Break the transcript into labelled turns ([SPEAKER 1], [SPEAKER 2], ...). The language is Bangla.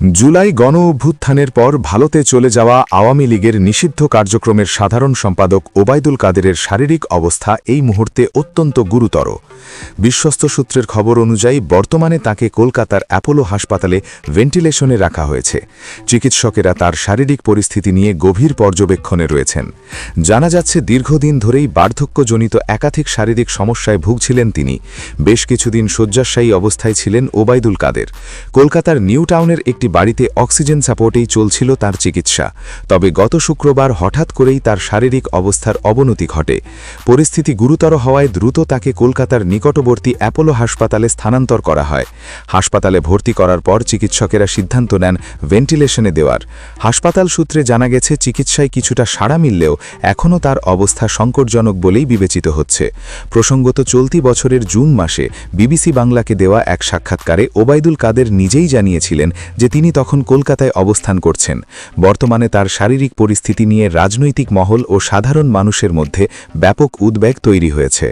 [SPEAKER 1] জুলাই গণ অভ্যুত্থানের পর ভারতে চলে যাওয়া আওয়ামী লীগের নিষিদ্ধ কার্যক্রমের সাধারণ সম্পাদক ওবায়দুল কাদেরের শারীরিক অবস্থা এই মুহূর্তে অত্যন্ত গুরুতর। বিশ্বস্ত সূত্রের খবর অনুযায়ী বর্তমানে তাকে কলকাতার অ্যাপোলো হাসপাতালে ভেন্টিলেশনে রাখা হয়েছে। চিকিৎসকেরা তার শারীরিক পরিস্থিতি নিয়ে গভীর পর্যবেক্ষণে রয়েছেন। জানা যাচ্ছে, দীর্ঘদিন ধরেই বার্ধক্যজনিত একাধিক শারীরিক সমস্যায় ভুগছিলেন তিনি। বেশ কিছুদিন শয্যাশায়ী অবস্থায় ছিলেন ওবায়দুল কাদের। কলকাতার নিউ টাউনের একটি বাড়িতে অক্সিজেন সাপোর্টেই চলছিল তার চিকিৎসা। তবে গত শুক্রবার হঠাৎ করেই তার শারীরিক অবস্থার অবনতি ঘটে। পরিস্থিতি গুরুতর হওয়ায় দ্রুত তাকে কলকাতার নিকটবর্তী অ্যাপোলো হাসপাতালে স্থানান্তর করা হয়। হাসপাতালে ভর্তি করার পর চিকিৎসকেরা সিদ্ধান্ত নেন ভেন্টিলেশনে দেওয়ার। হাসপাতাল সূত্রে জানা গেছে, চিকিৎসায় কিছুটা সাড়া মিললেও এখনও তার অবস্থা সংকটজনক বলেই বিবেচিত হচ্ছে। প্রসঙ্গত চলতি বছরের জুন মাসে বিবিসি বাংলাকে দেওয়া এক সাক্ষাৎকারে ওবায়দুল কাদের নিজেই জানিয়েছিলেন যে তিনি তখন কলকাতায় অবস্থান করছেন। বর্তমানে তার শারীরিক পরিস্থিতি নিয়ে রাজনৈতিক মহল ও সাধারণ মানুষের মধ্যে ব্যাপক উদ্বেগ তৈরি হয়েছে।